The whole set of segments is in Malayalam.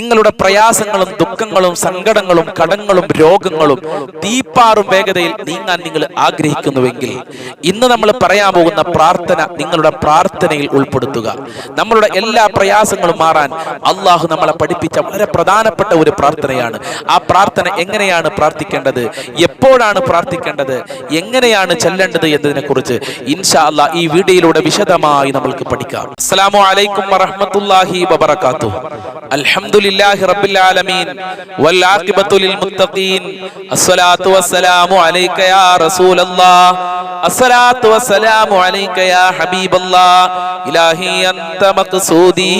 നിങ്ങളുടെ പ്രയാസങ്ങളും ദുഃഖങ്ങളും സങ്കടങ്ങളും കടങ്ങളും രോഗങ്ങളും തീപ്പാറും വേഗതയിൽ നീങ്ങാൻ നിങ്ങൾ ആഗ്രഹിക്കുന്നുവെങ്കിൽ ഇന്ന് നമ്മൾ പറയാൻ പോകുന്ന പ്രാർത്ഥന നിങ്ങളുടെ പ്രാർത്ഥനയിൽ ഉൾപ്പെടുത്തുക. നമ്മളുടെ എല്ലാ പ്രയാസങ്ങളും മാറാൻ അള്ളാഹു നമ്മളെ പഠിപ്പിച്ച വളരെ പ്രധാനപ്പെട്ട ഒരു പ്രാർത്ഥനയാണ്. ആ പ്രാർത്ഥന എങ്ങനെയാണ് പ്രാർത്ഥിക്കേണ്ടത്? എപ്പോഴാണ് പ്രാർത്ഥിക്കേണ്ടത്? എങ്ങനെയാണ് ചെല്ലേണ്ടത് എന്നതിനെ കുറിച്ച് ഇൻഷാ അല്ലാ ഈ വീഡിയോയിലൂടെ വിശദമായി നമ്മൾക്ക് പഠിക്കാം. അസ്സലാമു അലൈക്കും വറഹ്മത്തുള്ളാഹി വബറകാതുഹു. അൽഹംദുലില്ലാഹി റബ്ബിൽ ആലമീൻ. വൽ ആഖിബത്തു ലിൽ മുത്തഖീൻ അസ്സലാത്തു വസ്സലാമു അലൈക യാ റസൂലല്ലാഹ്. അസ്സലാത്തു വസ്സലാമു അലൈക യാ ഹബീബല്ലാഹ്. ഇലാഹി അൻത മഖ്സൂദി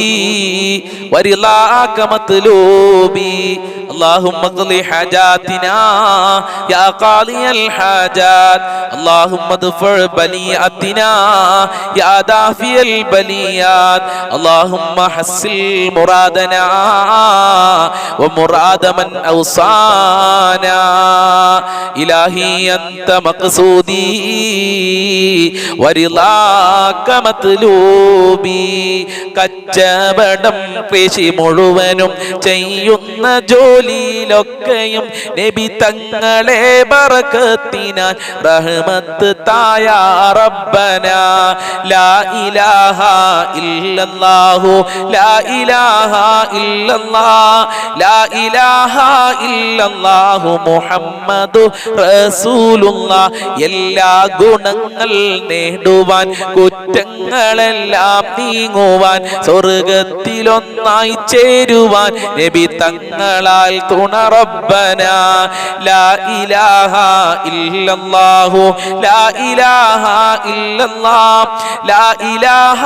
വരിളാക മത്ലൂബി. اللهم اقض حاجاتنا يا قاضي الحاجات اللهم ادفع بلياتنا يا دافي البليات اللهم حسن مرادنا ومراد من اوصانا الهي انت مقصودي ورضاك مطلوبي കച്ചവടം കൃഷി മുഴുവനും ചെയ്യുന്ന ജോലിയിലൊക്കെയും നബി തങ്ങളെ ബറക്കത്തിനാൽ. റഹ്മത്ത് തായ റബ്ബന. ലാ ഇലാഹ ഇല്ലല്ലാഹു. ലാ ഇലാഹ ഇല്ലല്ലാഹ് ലാ ഇലാഹ ഇല്ലല്ലാഹു മുഹമ്മദു റസൂലുള്ള. എല്ലാ ഗുണങ്ങൾ നേടുവാൻ കുറ്റങ്ങളെല്ലാം നീങ്ങുവാൻ സ്വർഗത്തിലൊന്നായി ചേരുവാൻ നബി തങ്ങളാൽ തുണ റബ്ബന ലാ ഇലാഹ ഇല്ലല്ലാഹു ലാ ഇലാഹ ഇല്ലല്ലാഹ് ലാ ഇലാഹ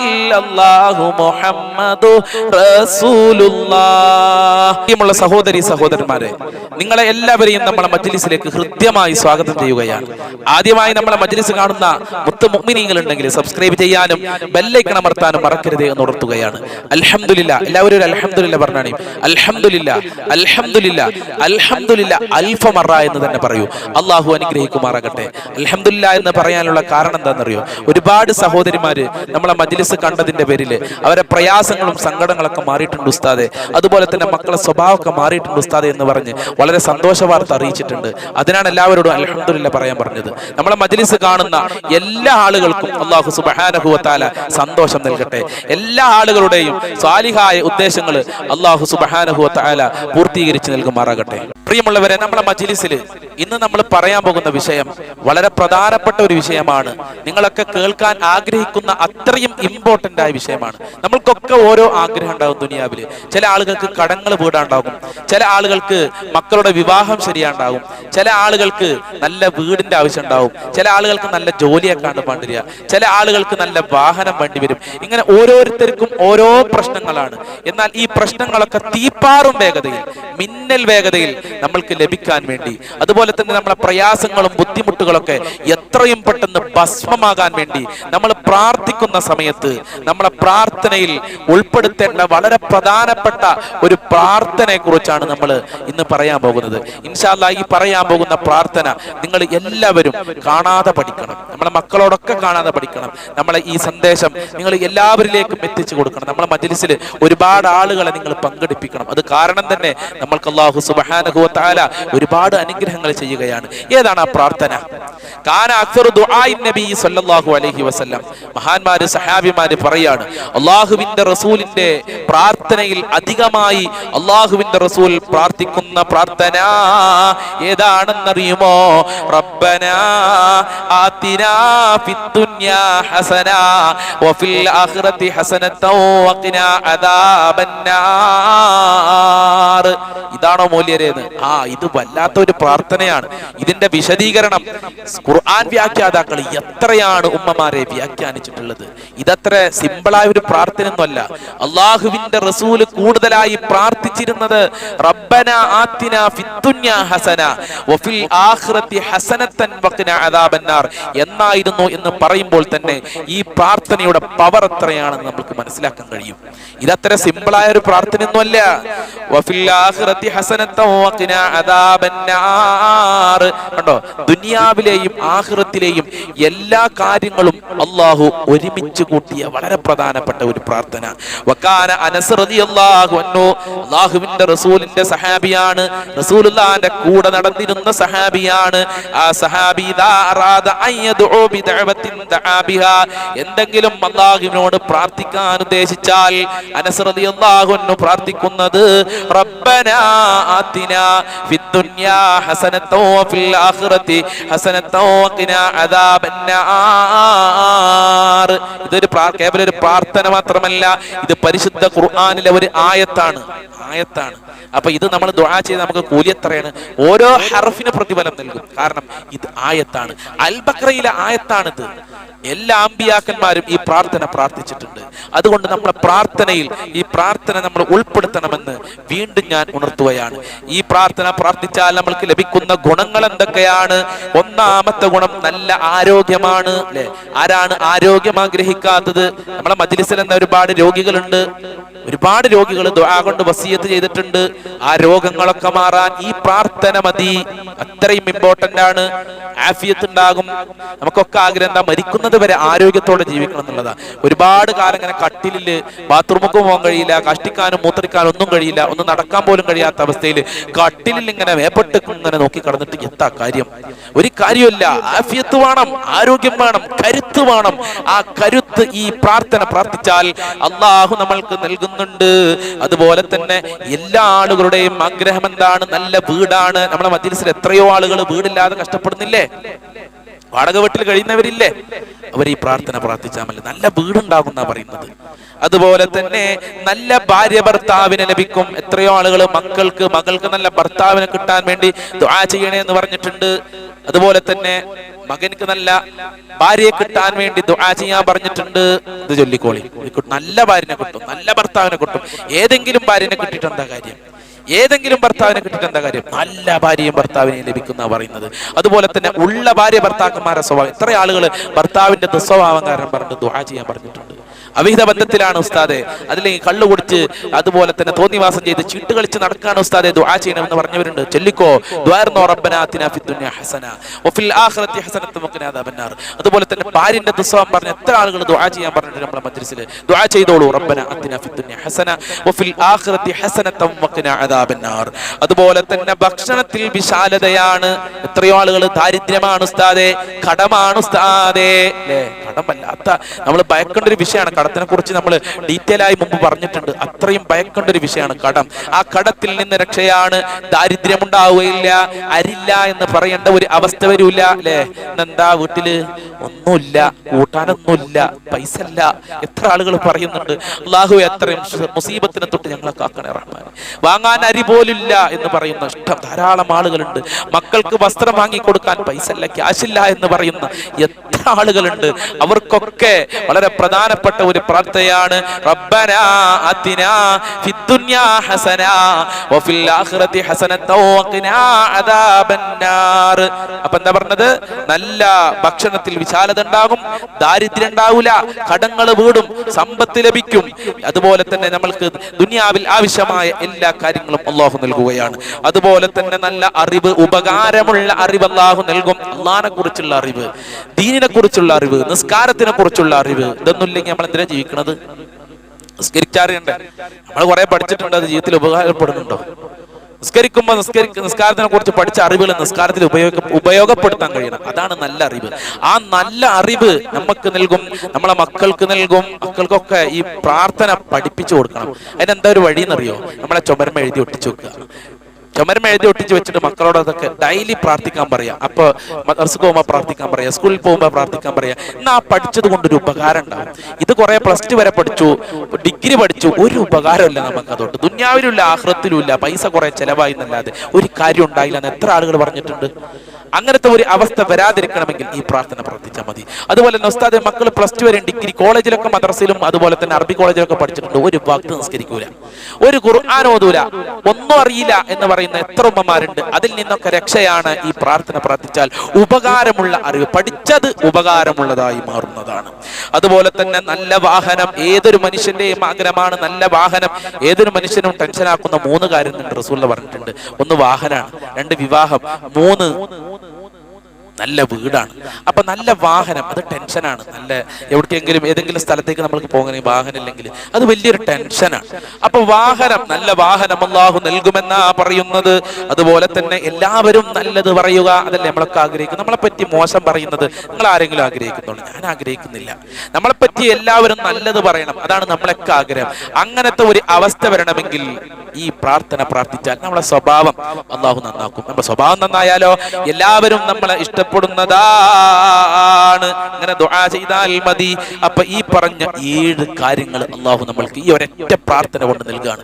ഇല്ലല്ലാഹു മുഹമ്മദു റസൂലുള്ളാഹ്. സഹോദരി സഹോദരന്മാരെ നിങ്ങളെ എല്ലാവരെയും നമ്മളെ മജ്ലിസിലേക്ക് ഹൃദ്യമായി സ്വാഗതം ചെയ്യുകയാണ്. ആദ്യമായി നമ്മളെ മജ്ലിസ് കാണുന്ന മുത്ത് മുഅ്മിനീങ്ങൾ ഉണ്ടെങ്കിൽ സബ്സ്ക്രൈബ് ചെയ്യാനും ബെല്ലൈക്കൺ അമർത്താനും മറക്കരുത് എന്ന് ഉണർത്തുകയാണ് അൽഹംദുലില്ല എല്ലാവരും ഒരു അൽഹംദുലില്ല പറഞ്ഞാണ്. അൽഹംദുലില്ല. അൽഹംദുലില്ല. അൽഫ മറ എന്ന് തന്നെ പറയൂ. അള്ളാഹു അനുഗ്രഹിക്കുമാറാകട്ടെ. അൽഹംദുലില്ല എന്ന് പറയാനുള്ള കാരണം എന്താണെന്നറിയോ? ഒരുപാട് സഹോദരിമാര് നമ്മളെ മജ്ലിസ് കണ്ടതിന്റെ പേരിൽ അവരെ പ്രയാസങ്ങളും സങ്കടങ്ങളൊക്കെ മാറിയിട്ടുണ്ട് ഉസ്താദെ. അതുപോലെ തന്നെ മക്കളെ സ്വഭാവമൊക്കെ മാറിയിട്ടുണ്ട് ഉസ്താദെ എന്ന് പറഞ്ഞ് വളരെ സന്തോഷ വാർത്ത അറിയിച്ചിട്ടുണ്ട്. അതിനാണ് എല്ലാവരോടും അൽഹംദുലില്ല പറയാൻ പറഞ്ഞത്. നമ്മളെ മജ്ലിസ് കാണുന്ന എല്ലാ ആളുകൾക്കും അള്ളാഹു സുബഹാനഹുവത്താല സന്തോഷം നൽകട്ടെ. എല്ലാ ആളുകളുടെയും സ്വാലിഹായ ഉദ്ദേശങ്ങൾ അള്ളാഹു സുബഹാനഹുവത്താല പൂർത്തീകരിച്ച് നൽകുമാറാകട്ടെ. പ്രിയമുള്ളവരെ നമ്മളെ മജിലിസിൽ ഇന്ന് നമ്മൾ പറയാൻ പോകുന്ന വിഷയം വളരെ പ്രധാനപ്പെട്ട ഒരു വിഷയമാണ്. നിങ്ങളൊക്കെ കേൾക്കാൻ ആഗ്രഹിക്കുന്ന അത്രയും ഇമ്പോർട്ടന്റ് ആയ വിഷയമാണ്. നമ്മൾക്കൊക്കെ ഓരോ ആഗ്രഹം ഉണ്ടാകും ദുനിയാവിൽ ചില ആളുകൾക്ക് കടങ്ങൾ വീടാണ്ടാകും. ചില ആളുകൾക്ക് മക്കളുടെ വിവാഹം ശരിയാണ്ടാകും. ചില ആളുകൾക്ക് നല്ല വീടിന്റെ ആവശ്യം ഉണ്ടാവും. ചില ആളുകൾക്ക് നല്ല ജോലിയൊക്കെ ആണ് ചില ആളുകൾക്ക് നല്ല വാഹനം വേണ്ടി വരും. ഇങ്ങനെ ഓരോരുത്തർക്കും ഓരോ പ്രശ്നങ്ങളാണ്. എന്നാൽ ഈ പ്രശ്നങ്ങളൊക്കെ തീപ്പാറും വേഗതയിൽ മിന്നൽ വേഗതയിൽ നമ്മൾക്ക് ലഭിക്കാൻ വേണ്ടി. അതുപോലെ തന്നെ നമ്മളെ പ്രയാസങ്ങളും ബുദ്ധിമുട്ടുകളൊക്കെ എത്രയും പെട്ടെന്ന് ഭസ്മമാകാൻ വേണ്ടി നമ്മൾ പ്രാർത്ഥിക്കുന്ന സമയത്ത് നമ്മളെ പ്രാർത്ഥനയിൽ ഉൾപ്പെടുത്തേണ്ട വളരെ പ്രധാനപ്പെട്ട ഒരു പ്രാർത്ഥനയെ കുറിച്ചാണ് നമ്മൾ ഇന്ന് പറയാൻ പോകുന്നത്. ഇൻഷാല്ല ഈ പറയാൻ പോകുന്ന പ്രാർത്ഥന നിങ്ങൾ എല്ലാവരും കാണാതെ പഠിക്കണം. നമ്മളെ മക്കളോടൊക്കെ കാണാതെ പഠിക്കണം. നമ്മളെ ഈ സന്ദേശം നിങ്ങൾ എല്ലാവരിലേക്കും എത്തിച്ചു കൊടുക്കണം. നമ്മളെ മജ്ലിസിൽ ഒരുപാട് ആളുകളെ നിങ്ങൾ പങ്കെടുപ്പിക്കണം. അത് കാരണം തന്നെ നമ്മൾക്ക് അള്ളാഹു സുബ്ഹാനഹു വതആല ഒരുപാട് അനുഗ്രഹങ്ങൾ ചെയ്യുകയാണ്. ഏതാണ് ആ പ്രാർത്ഥന? ദുആഇൻ നബി സല്ലല്ലാഹു അലൈഹി വസല്ലം. മഹാന്മാര് സഹാബിമാര് പറയാണ് അള്ളാഹുവിന്റെ റസൂലിന്റെ പ്രാർത്ഥനയിൽ അധികമായി അള്ളാഹുവിന്റെ റസൂൽ പ്രാർത്ഥിക്കുന്ന പ്രാർത്ഥന ഏതാണെന്നറിയുമോ? ആതിനാ ഫിദ്ദുനിയാ ഹസന വഫിൽ ആഖിറതി ഇതാണോ മൂല്യരേന്ന് ആ ഇത് വല്ലാത്ത ഒരു പ്രാർത്ഥനയാണ്. ഇതിന്റെ വിശദീകരണം ഖുർആൻ വ്യാഖ്യാതാക്കൾ എത്രയാണ് ഉമ്മമാരെ വ്യാഖ്യാനിച്ചിട്ടുള്ളത്? ഇതത്ര സിമ്പിളായ ഒരു പ്രാർത്ഥനയൊന്നുമല്ല. അള്ളാഹുവിന്റെ റസൂൽ കൂടുതലായി പ്രാർത്ഥിച്ചിരുന്നത് റബ്ബന ആത്തിന ഫിദ്ദുന്യ ഹസന വഫിൽ ആഖിറതി ഹസനത്തൻ വഖിന അദാബന്നാർ എന്നായിരുന്നു എന്ന് പറയുമ്പോൾ തന്നെ ഈ പ്രാർത്ഥനയുടെ പവർ എത്രയാണെന്ന് നമുക്ക് മനസ്സിലാക്കാൻ കഴിയും. ഇതത്ര സിമ്പിളായ ഒരു പ്രാർത്ഥനയൊന്നുമല്ല. വഫിൽ ആഖിറതി ഹസനത്തൻ കണ്ടോ? ദുനിയാവിലെയും ആഖിറത്തിലെയും എല്ലാ കാര്യങ്ങളും അള്ളാഹു ഒരുമിച്ച് കൂട്ടിയ വളരെ പ്രധാനപ്പെട്ട ഒരു പ്രാർത്ഥന. വക്കാന അനസ് അള്ളാഹുവിന്റെ റസൂലിന്റെ സഹാബിയാണ്. റസൂലുള്ളാഹിന്റെ കൂടെ നടന്നിരുന്ന സഹാബിയാണ്. ആ സഹാബി എന്തെങ്കിലും അള്ളാഹുവിനോട് പ്രാർത്ഥിക്കാൻ ഉദ്ദേശിച്ചാൽ അനസ് റളിയല്ലാഹു അൻഹു പ്രാർത്ഥിക്കുന്നത് റബ്ബനാ ആതിനാ ഇതൊരു കേവലം ഒരു പ്രാർത്ഥന മാത്രമല്ല ഇത് പരിശുദ്ധ ഖുർആനിലെ ഒരു ആയത്താണ്. ആയത്താണ്. അപ്പൊ ഇത് നമ്മൾ ദുആ ചെയ്ത് നമുക്ക് കൂലി എത്രയാണ്? ഓരോ ഹർഫിന് പ്രതിഫലം നൽകും. കാരണം ഇത് ആയത്താണ്. അൽ ബക്രയിലെ ആയത്താണിത്. എല്ലാ അമ്പിയാക്കന്മാരും ഈ പ്രാർത്ഥന പ്രാർത്ഥിച്ചിട്ടുണ്ട്. അതുകൊണ്ട് നമ്മുടെ പ്രാർത്ഥനയിൽ ഈ പ്രാർത്ഥന നമ്മൾ ഉൾപ്പെടുത്തണമെന്ന് വീണ്ടും ഞാൻ ഉണർത്തുകയാണ്. ഈ പ്രാർത്ഥന പ്രാർത്ഥിച്ചാൽ നമ്മൾക്ക് ലഭിക്കുന്ന ഗുണങ്ങൾ എന്തൊക്കെയാണ്? ഒന്നാമത്തെ ഗുണം നല്ല ആരോഗ്യമാണ്. അല്ലെ ആരാണ് ആരോഗ്യം ആഗ്രഹിക്കാത്തത്? നമ്മളെ മജ്ലിസിൽ എന്ന ഒരുപാട് രോഗികളുണ്ട്. ഒരുപാട് രോഗികൾ കൊണ്ട് വസീയത്ത് ചെയ്തിട്ടുണ്ട്. ആ രോഗങ്ങളൊക്കെ മാറാൻ ഈ പ്രാർത്ഥന മതി. അത്രയും ഇമ്പോർട്ടന്റ് ആണ്. ആഫിയത്ത് ഉണ്ടാകും. നമുക്കൊക്കെ ആഗ്രഹം എന്താ? മരിക്കുന്നത് വരെ ആരോഗ്യത്തോടെ ജീവിക്കണം എന്നുള്ളതാ. ഒരുപാട് കാലം ഇങ്ങനെ കട്ടിലിൽ ബാത്റൂമൊക്കെ പോകാൻ കഴിയില്ല കഷ്ടിക്കാനും മൂത്രിക്കാനും ഒന്നും കഴിയില്ല ഒന്ന് നടക്കാൻ പോലും കഴിയാത്ത അവസ്ഥയിൽ കട്ടിലിൽ ഇങ്ങനെ വേപ്പട്ട് ഇങ്ങനെ നോക്കി കടന്നിട്ട് എന്താ കാര്യം? ഒരു കാര്യമില്ല ആഫിയത്ത് വേണം ആരോഗ്യം വേണം കരുത്ത് വേണം. ആ കരുത്ത് ഈ പ്രാർത്ഥന പ്രാർത്ഥിച്ചാൽ അള്ളാഹു നമ്മൾക്ക് നൽകുന്നുണ്ട്. അതുപോലെ തന്നെ എല്ലാ ആളുകളുടെയും ആഗ്രഹം എന്താണ്? നല്ല വീടാണ്. നമ്മുടെ മധ്യത്തിൽ എത്രയോ ആളുകൾ വീടില്ലാതെ കഷ്ടപ്പെടുന്നില്ലേ? വാടക വീട്ടിൽ കഴിയുന്നവരില്ലേ? അവർ ഈ പ്രാർത്ഥന പ്രാർത്ഥിച്ചാൽ മതി. നല്ല വീടുണ്ടാകുന്ന പറയുന്നത്. അതുപോലെ തന്നെ നല്ല ഭാര്യ ഭർത്താവിനെ ലഭിക്കും. എത്രയോ ആളുകൾ മക്കൾക്ക് മകൾക്ക് നല്ല ഭർത്താവിനെ കിട്ടാൻ വേണ്ടി ദ്വാ ചെയ്യണേ എന്ന് പറഞ്ഞിട്ടുണ്ട്. അതുപോലെ തന്നെ മകൻക്ക് നല്ല ഭാര്യയെ കിട്ടാൻ വേണ്ടി ദുആ ചെയ്യാൻ പറഞ്ഞിട്ടുണ്ട്. ഇത് ചൊല്ലിക്കോളി. നല്ല ഭാര്യനെ കിട്ടും നല്ല ഭർത്താവിനെ കിട്ടും. ഏതെങ്കിലും ഭാര്യനെ കിട്ടിയിട്ട് എന്താ കാര്യം? ഏതെങ്കിലും ഭർത്താവിനെ കിട്ടിയിട്ട് എന്താ കാര്യം? നല്ല ഭാര്യയും ഭർത്താവിനെയും ലഭിക്കുന്ന പറയുന്നത്. അതുപോലെ തന്നെ ഉള്ള ഭാര്യ ഭർത്താക്കന്മാരുടെ സ്വഭാവം. ഇത്ര ആളുകൾ ഭർത്താവിന്റെ ദുസ്വഭാവം കാരണം പറഞ്ഞു ദുആ ചെയ്യാൻ പറഞ്ഞിട്ടുണ്ട്. അവിഹിത ബന്ധത്തിലാണ് ഉസ്താദെ. അതിലേക്ക് കള്ളു കുടിച്ച് അതുപോലെ തന്നെ തോന്നിവാസം ചെയ്ത് ചീട്ട് കളിച്ച് നടക്കാണ് ഉസ്താദെ. ദുആ ചെയ്യണമെന്ന് പറഞ്ഞവരുണ്ട്. ചൊല്ലിക്കോ. ദ്വാർന്നോ റബ്ബന ആതിനാ ഫിദ് ദുനിയ ഹസന. വഫിൽ ആഖിറതി ഹസനത്തും വഖിനാ അദാബന്നാർ. അതുപോലെ തന്നെ ഭാര്യന്റെ ദുസ്വാം പറഞ്ഞ എത്ര ആളുകൾ ദുആ ചെയ്യാൻ പറഞ്ഞിട്ട് നമ്മുടെ മജ്ലിസിൽ ദുആ ചെയ്തോളൂ റബ്ബന ആതിനാ ഫി ഹസന. വഫിൽ ആഖിറതി ഹസനത്തും വഖിനാ അദാബന്നാർ. അതുപോലെ തന്നെ ഭക്ഷണത്തിൽ വിശാലതയാണ്. എത്രയോ ആളുകൾ ദാരിദ്ര്യമാണ് ഉസ്താദെ. കടമാണ് ഉസ്താദെ. അല്ലേ കടമല്ലാത്ത. നമ്മൾ ഭയക്കേണ്ട ഒരു വിഷയമാണ്. കടത്തിനെ കുറിച്ച് നമ്മൾ ഡീറ്റെയിൽ ആയി മുമ്പ് പറഞ്ഞിട്ടുണ്ട്. അത്രയും ഭയക്കേണ്ട ഒരു വിഷയമാണ് കടം. ആ കടത്തിൽ നിന്ന് രക്ഷയാണ് ദാരിദ്ര്യം ഉണ്ടാവുകയില്ല അരില്ല എന്ന് പറയേണ്ട ഒരു അവസ്ഥ വരൂല അല്ലേ? എന്താ വീട്ടിൽ? ഒന്നുമില്ല കൂട്ടാനൊന്നുമില്ല പൈസ ഇല്ല എത്ര ആളുകൾ പറയുന്നുണ്ട് അള്ളാഹു എത്രയും മുസീബത്തിനെ തൊട്ട് ഞങ്ങളെ കാക്കണേ റഹ്മാൻ വാങ്ങാൻ അരി പോലില്ല എന്ന് പറയുന്ന ഇഷ്ടം ധാരാളം ആളുകളുണ്ട്. മക്കൾക്ക് വസ്ത്രം വാങ്ങി കൊടുക്കാൻ പൈസ ഇല്ല ക്യാഷ് ഇല്ല എന്ന് പറയുന്ന എത്ര ആളുകളുണ്ട്. അവർക്കൊക്കെ വളരെ പ്രധാനപ്പെട്ട ഒരു പ്രാർത്ഥനയാണ് റബ്ബന ആതിനാ ഫിദ്ദുനിയാ ഹസന വഫിൽ ആഖിറതി ഹസനത വഖിനാ അദാബന്നാർ. അപ്പൊ എന്താ പറഞ്ഞത്? നല്ല ഭക്ഷണത്തിൽ വിശാലത ഉണ്ടാകും ദാരിദ്ര്യം ഉണ്ടാവില്ല കടങ്ങൾ വീടും സമ്പത്ത് ലഭിക്കും. അതുപോലെ തന്നെ നമ്മൾക്ക് ദുനിയാവിൽ ആവശ്യമായ എല്ലാ കാര്യങ്ങളും അള്ളാഹു നൽകുകയാണ്. അതുപോലെ തന്നെ നല്ല അറിവ് ഉപകാരമുള്ള അറിവ് അള്ളാഹു നൽകും. അള്ളാഹിനെ കുറിച്ചുള്ള അറിവ് ദീനിനെ കുറിച്ചുള്ള അറിവ് നിസ്കാരത്തിനെ കുറിച്ചുള്ള അറിവ് ഇതൊന്നും ഇല്ലെങ്കിൽ നമ്മൾ എന്തിനാ ജീവിക്കണത്. നിസ്കരിക്കാറുണ്ട് നമ്മൾ കുറെ പഠിച്ചിട്ടുണ്ട് അത് ജീവിതത്തിൽ ഉപകാരപ്പെടുന്നുണ്ടോ? നിസ്കരിക്കുമ്പോൾ നിസ്കരി നിസ്കാരത്തിനെ കുറിച്ച് പഠിച്ച അറിവുകൾ നിസ്കാരത്തിൽ ഉപയോഗ ഉപയോഗപ്പെടുത്താൻ കഴിയണം. അതാണ് നല്ല അറിവ്. ആ നല്ല അറിവ് നമുക്ക് നൽകും നമ്മളെ മക്കൾക്ക് നൽകും മക്കൾക്കൊക്കെ ഈ പ്രാർത്ഥന പഠിപ്പിച്ചു കൊടുക്കണം. അതിനെന്താ ഒരു വഴി എന്നറിയോ നമ്മളെ ചുമരമ എഴുതി ഒട്ടിച്ചു വെക്കുക. ചുമരം എഴുതി ഒട്ടിച്ച് വെച്ചിട്ട് മക്കളോട് അതൊക്കെ ഡെയിലി പ്രാർത്ഥിക്കാൻ പറയാം. അപ്പൊ മദർസക്ക് പോകുമ്പോൾ പ്രാർത്ഥിക്കാൻ പറയാം. സ്കൂളിൽ പോകുമ്പോൾ പ്രാർത്ഥിക്കാൻ പറയാം. എന്നാ പഠിച്ചത് കൊണ്ടൊരു ഉപകാരം ഉണ്ടാവും. ഇത് കുറെ പ്ലസ് ടു വരെ പഠിച്ചു. ഡിഗ്രി പഠിച്ചു. ഒരു ഉപകാരമില്ല നമുക്ക് അതുകൊണ്ട്. ദുന്യാവിലുമില്ല ആഹ്ലത്തിലുമില്ല പൈസ കുറെ ചെലവായി എന്നല്ലാതെ ഒരു കാര്യം ഉണ്ടായില്ല എന്ന് എത്ര ആളുകൾ പറഞ്ഞിട്ടുണ്ട്? അങ്ങനത്തെ ഒരു അവസ്ഥ വരാതിരിക്കണമെങ്കിൽ ഈ പ്രാർത്ഥന പ്രാർത്ഥിച്ചാൽ മതി. അതുപോലെ തന്നെ ഉസ്താദ് മക്കൾ പ്ലസ് ടു വരെ ഡിഗ്രി കോളേജിലൊക്കെ മദ്രസയിലും അതുപോലെ തന്നെ അറബി കോളേജിലൊക്കെ പഠിച്ചിട്ടുണ്ട്. ഒരു വാക്ക് നിസ്കരിക്കൂല. ഒരു ഖുർആൻ ഓതൂല. ഒന്നും അറിയില്ല എന്ന് പറയുന്ന എത്ര ഉമ്മമാരുണ്ട്. അതിൽ നിന്നൊക്കെ രക്ഷയാണ് ഈ പ്രാർത്ഥന പ്രാർത്ഥിച്ചാൽ ഉപകാരമുള്ള അറിവ്. പഠിച്ചത് ഉപകാരമുള്ളതായി മാറുന്നതാണ്. അതുപോലെ തന്നെ നല്ല വാഹനം ഏതൊരു മനുഷ്യന്റെയും ആഗ്രഹമാണ് നല്ല വാഹനം. ഏതൊരു മനുഷ്യനും ടെൻഷനാക്കുന്ന മൂന്ന് കാര്യം റസൂല പറഞ്ഞിട്ടുണ്ട്. ഒന്ന് വാഹനമാണ് രണ്ട് വിവാഹം മൂന്ന് നല്ല വീടാണ്. അപ്പൊ നല്ല വാഹനം അത് ടെൻഷനാണ് നല്ല എവിടേക്കെങ്കിലും ഏതെങ്കിലും സ്ഥലത്തേക്ക് നമ്മൾക്ക് പോകണമെങ്കിൽ വാഹനം ഇല്ലെങ്കിൽ അത് വലിയൊരു ടെൻഷനാണ് അപ്പൊ വാഹനം നല്ല വാഹനം അള്ളാഹു നൽകുമെന്നാ പറയുന്നത്. അതുപോലെ തന്നെ എല്ലാവരും നല്ലത് പറയുക അതല്ലേ നമ്മളൊക്കെ ആഗ്രഹിക്കും നമ്മളെ പറ്റി മോശം പറയുന്നത് നിങ്ങൾ ആരെങ്കിലും ആഗ്രഹിക്കുന്നുള്ളൂ ഞാൻ ആഗ്രഹിക്കുന്നില്ല. നമ്മളെ പറ്റി എല്ലാവരും നല്ലത് പറയണം. അതാണ് നമ്മളൊക്കെ ആഗ്രഹം. അങ്ങനത്തെ ഒരു അവസ്ഥ വരണമെങ്കിൽ ഈ പ്രാർത്ഥന പ്രാർത്ഥിച്ചാൽ നമ്മളെ സ്വഭാവം അള്ളാഹു നന്നാക്കും. നമ്മുടെ സ്വഭാവം നന്നായാലോ? എല്ലാവരും നമ്മളെ ഇഷ്ടപ്പെടുന്നതാണ് ഇങ്ങനെ ദുആ ചെയ്താൽ മതി. അപ്പൊ ഈ പറഞ്ഞ ഏഴ് കാര്യങ്ങൾ അള്ളാഹു നമ്മൾക്ക് ഈ ഒരൊറ്റ പ്രാർത്ഥന കൊണ്ട് നൽകുകയാണ്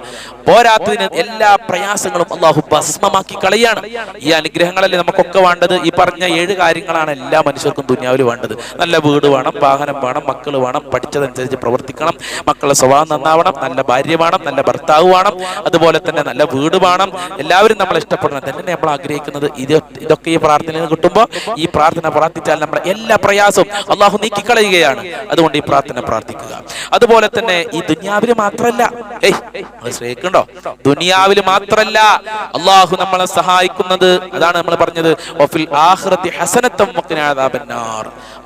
പോരാത്തതിന് എല്ലാ പ്രയാസങ്ങളും അള്ളാഹു ഭസ്മമാക്കി കളയാണ്. ഈ അനുഗ്രഹങ്ങളല്ലേ നമുക്കൊക്കെ വേണ്ടത്? ഈ പറഞ്ഞ ഏഴ് കാര്യങ്ങളാണ് എല്ലാ മനുഷ്യർക്കും ദുനിയാവിൽ വേണ്ടത്. നല്ല വീട് വേണം വാഹനം വേണം മക്കൾ വേണം പഠിച്ചതനുസരിച്ച് പ്രവർത്തിക്കണം. മക്കളുടെ സ്വഭാവം നന്നാവണം നല്ല ഭാര്യ വേണം നല്ല ഭർത്താവ് വേണം. അതുപോലെ തന്നെ നല്ല വീട് വേണം. എല്ലാവരും നമ്മൾ ഇഷ്ടപ്പെടണം. തന്നെ നമ്മൾ ആഗ്രഹിക്കുന്നത് ഇത് ഇതൊക്കെ ഈ പ്രാർത്ഥനയിൽ കിട്ടുമ്പോൾ ഈ പ്രാർത്ഥന പ്രാർത്ഥിച്ചാൽ നമ്മുടെ എല്ലാ പ്രയാസവും അള്ളാഹു നീക്കിക്കളയുകയാണ്. അതുകൊണ്ട് ഈ പ്രാർത്ഥന പ്രാർത്ഥിക്കുക. അതുപോലെ തന്നെ ഈ ദുന്യാവിന് മാത്രമല്ല നിങ്ങൾ ദുനിയാവിൽ മാത്രല്ല അള്ളാഹു നമ്മളെ സഹായിക്കുന്നത്. അതാണ് നമ്മൾ പറഞ്ഞത്.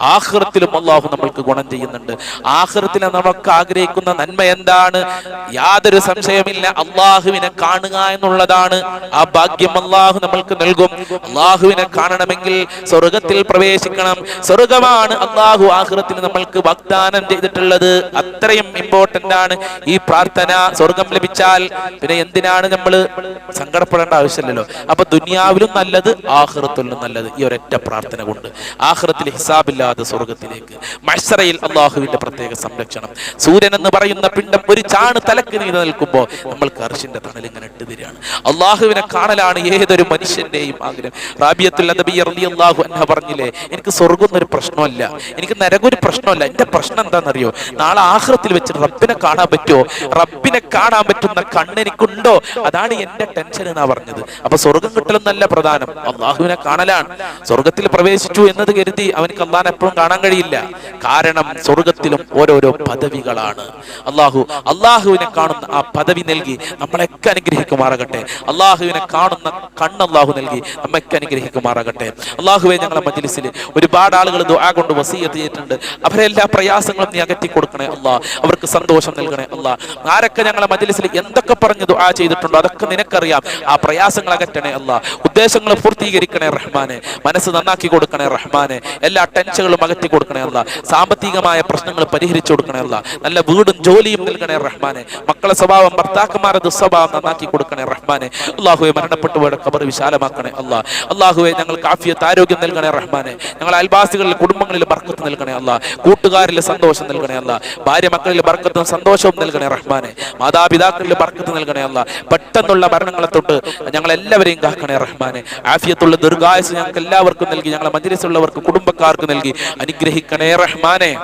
ആഖിറത്തിലും അള്ളാഹു നമ്മൾക്ക് ഗുണം ചെയ്യുന്നുണ്ട്. ആഖിറത്തിൽ നമുക്ക് ആഗ്രഹിക്കുന്ന നന്മ എന്താണ്? യാതൊരു സംശയമില്ല അള്ളാഹുവിനെ കാണുക എന്നുള്ളതാണ്. ആ ഭാഗ്യം അള്ളാഹു നമ്മൾക്ക് നൽകും. അള്ളാഹുവിനെ കാണണമെങ്കിൽ സ്വർഗത്തിൽ പ്രവേശിക്കണം. സ്വർഗമാണ് അള്ളാഹു ആഹ്റത്തിന് നമ്മൾക്ക് വാഗ്ദാനം ചെയ്തിട്ടുള്ളത്. അത്രയും ഇമ്പോർട്ടന്റ് ആണ് ഈ പ്രാർത്ഥന. സ്വർഗം ലഭിച്ചാൽ പിന്നെ എന്തിനാണ് നമ്മൾ സങ്കടപ്പെടേണ്ട ആവശ്യമില്ലല്ലോ? അപ്പൊ ദുനിയാവിലും നല്ലത് ആഹ്റത്തിലും നല്ലത്. ഈ ഒരൊറ്റ പ്രാർത്ഥന കൊണ്ട്. ആഹ്റത്തിൽ ഹിസാബില്ലാതെ സ്വർഗത്തിലേക്ക്. മത്സരയിൽ അള്ളാഹുവിന്റെ പ്രത്യേക സംരക്ഷണം. സൂര്യൻ എന്ന് പറയുന്ന പിണ്ടം ഒരു ചാണ് തലക്ക് നീതി നിൽക്കുമ്പോൾ നമ്മൾ കർഷിന്റെ തണൽ ഇങ്ങനെ ഇട്ട് തരികയാണ്. അള്ളാഹുവിനെ കാണലാണ് ഏതൊരു മനുഷ്യന്റെയും ആഗ്രഹം. റാബിയത്തുൽ അദബി റളിയല്ലാഹു അൻഹ പറഞ്ഞില്ലേ എനിക്ക് സ്വർഗം ഒരു പ്രശ്നമല്ല. എനിക്ക് നരകം ഒരു പ്രശ്നമല്ല. എന്റെ പ്രശ്നം എന്താണെന്നറിയോ? നാളെ ആഹ്റത്തിൽ വെച്ച് റബ്ബിനെ കാണാൻ പറ്റുമോ? റബ്ബിനെ കാണാൻ പറ്റുന്ന കണ്ണെനിക്കുണ്ടോ? അതാണ് എന്റെ ടെൻഷൻ എന്നാ പറഞ്ഞത്. അപ്പൊ സ്വർഗം കിട്ടലെന്നല്ല പ്രധാനം. അള്ളാഹുവിനെ കാണലാണ്. സ്വർഗത്തിൽ പ്രവേശിച്ചു എന്നത് കരുതി അവനക്ക് അള്ളാൻ എപ്പോഴും കാണാൻ കഴിയില്ല. കാരണം സ്വർഗത്തിലും ഓരോരോ പദവികളാണ്. അള്ളാഹു അള്ളാഹുവിനെ കാണുന്ന ആ പദവി നൽകി നമ്മളെയൊക്കെ അനുഗ്രഹിക്കുമാറാകട്ടെ. അള്ളാഹുവിനെ കാണുന്ന കണ്ണ് അള്ളാഹു നൽകി നമ്മയൊക്കെ അനുഗ്രഹിക്കുമാറാകട്ടെ. അള്ളാഹുവെ ഞങ്ങളെ മജ്ലിസിൽ ഒരുപാട് ആളുകൾ ദുആ കൊണ്ട് വസീയത്ത് ചെയ്തിട്ടുണ്ട്. അവരെ എല്ലാ പ്രയാസങ്ങളും നീ അകറ്റി കൊടുക്കണേ അള്ളാഹ് അവർക്ക് സന്തോഷം നൽകണേ അള്ളാഹ് ആരൊക്കെ ഞങ്ങളെ മജ്ലിസിൽ എന്തൊക്കെ പറഞ്ഞു ദുആ ചെയ്തിട്ടുണ്ടോ അതൊക്കെ നിനക്കറിയാം. ആ പ്രയാസങ്ങൾ അകറ്റണേ അല്ല. ഉദ്ദേശങ്ങൾ പൂർത്തീകരിക്കണേ റഹ്മാനെ. മനസ്സ് നന്നാക്കി കൊടുക്കണേ റഹ്മാനെ. എല്ലാ ടെൻഷനുകളും അകറ്റി കൊടുക്കണേ അല്ല. സാമ്പത്തികമായ പ്രശ്നങ്ങൾ പരിഹരിച്ചു കൊടുക്കണേ അല്ല. നല്ല വീടും ജോലിയും നൽകണേ റഹ്മാനെ. മക്കളെ സ്വഭാവം ഭർത്താക്കന്മാരുടെ ദുസ്വഭാവം നന്നാക്കി കൊടുക്കണേ റഹ്മാനെ. അള്ളാഹുവെ മരണപ്പെട്ടുപോയുടെ കബർ വിശാലമാക്കണേ അല്ല. അള്ളാഹുവെ ഞങ്ങൾക്ക് കാഫിയത്ത് ആരോഗ്യം നൽകണേ റഹ്മാനെ. ഞങ്ങൾ അയൽവാസികളിൽ കുടുംബങ്ങളിൽ ബർക്കത്ത് നൽകണേ അല്ല. കൂട്ടുകാരിൽ സന്തോഷം നൽകണേ അല്ല. ഭാര്യ മക്കളിൽ ബർക്കത്തും സന്തോഷവും നൽകണേ റഹ്മാനെ. മാതാപിതാക്കളിൽ ബർക്കത്ത് നൽകണേ അല്ല. പെട്ടെന്നുള്ള മരണങ്ങളെ തൊട്ട് ഞങ്ങളെല്ലാവരെയും കാക്കണേ റഹ്മാനെ. ആഫിയത്തുള്ള ദീർഘായുസ് ഞങ്ങൾക്ക് എല്ലാവർക്കും നൽകി. ഞങ്ങളെ മജിലിസുള്ളവർക്ക് കുടുംബക്കാർക്ക് നൽകി. അനുഗ്രഹിക്കണേ റഹ്മാനെ.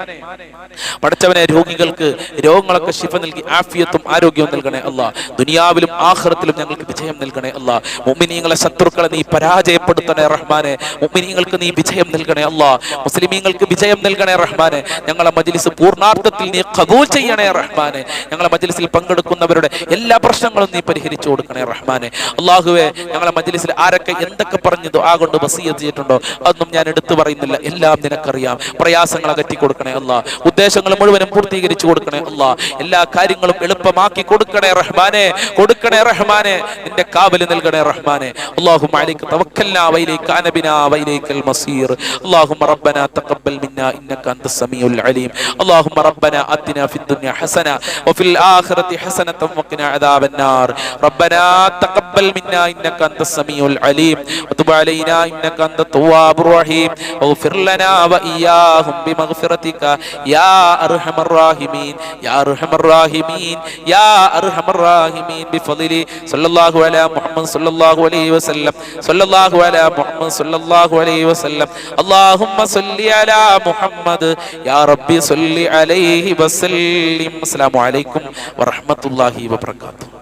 പഠിച്ചവനെ രോഗികൾക്ക് രോഗങ്ങളൊക്കെ ശിഫ നൽകി. ആഫിയത്തും ആരോഗ്യവും നൽകണേ അല്ല. ദുനിയാവിലും ആഖിറത്തിലും ഞങ്ങൾക്ക് വിജയം നൽകണേ അല്ല. മുമ്മിനീങ്ങളെ ശത്രുക്കളെ നീ പരാജയപ്പെടുത്തണേ റഹ്മാനെ. മുമ്മിനീങ്ങൾക്ക് നീ വിജയം നൽകണേ അല്ല. മുസ്ലിമീങ്ങൾക്ക് വിജയം നൽകണേ റഹ്മാനെ. ഞങ്ങളെ മജ്ലിസ് പൂർണാർത്ഥത്തിൽ നീ ഖബൂൽ ചെയ്യണേ റഹ്മാനെ. ഞങ്ങളെ മജ്ലിസിൽ പങ്കെടുക്കുന്നവരുടെ എല്ലാ പ്രശ്നങ്ങളും നീ പരിഹരിച്ചു കൊടുക്കണേ റഹ്മാനെ അള്ളാഹുവെ ഞങ്ങളെ മജ്ലിസിൽ ആരൊക്കെ എന്തൊക്കെ പറഞ്ഞു ആ കൊണ്ട് വസീയത്ത് ചെയ്തിട്ടുണ്ടോ അതൊന്നും ഞാൻ എടുത്തു പറയുന്നില്ല എല്ലാം നിനക്കറിയാം പ്രയാസങ്ങൾ അകറ്റി കൊടുക്കണേ അല്ല ഉദ്ദേശങ്ങൾ മുഴുവനും പൂർത്തീകരിച്ചു കൊടുക്കണേ അല്ല എല്ലാ കാര്യങ്ങളും എളുപ്പമാക്കി കൊടുക്കണേ റഹ്മാനെ കൊടുക്കണേ റഹ്മാനെ നിന്റെ കാവല് നൽകണേ റഹ്മാനെ اللهم عليك توكلنا وإليك أنبنا وإليك المصير اللهم ربنا تقبل منا إنك أنت السميع العليم اللهم ربنا آتنا في الدنيا حسنة وفي الآخرة الآخرة حسنة وقنا عذاب النار ربنا تقبل منا إنك أنت السميع العليم وتب علينا إنك أنت التواب الرحيم اغفر لنا وإياهم بمغفرتك يا أرحم الراحمين يا أرحم الراحمين يا أرحم الراحمين بفضل صلى الله على محمد صلى الله عليه وسلم صلى الله على محمد صلى الله عليه وسلم اللهم صل على محمد يا ربي صل عليه وسلم السلام عليكم ورحمة വറഹ്മത്തുള്ളാഹി വബറകാതുഹു.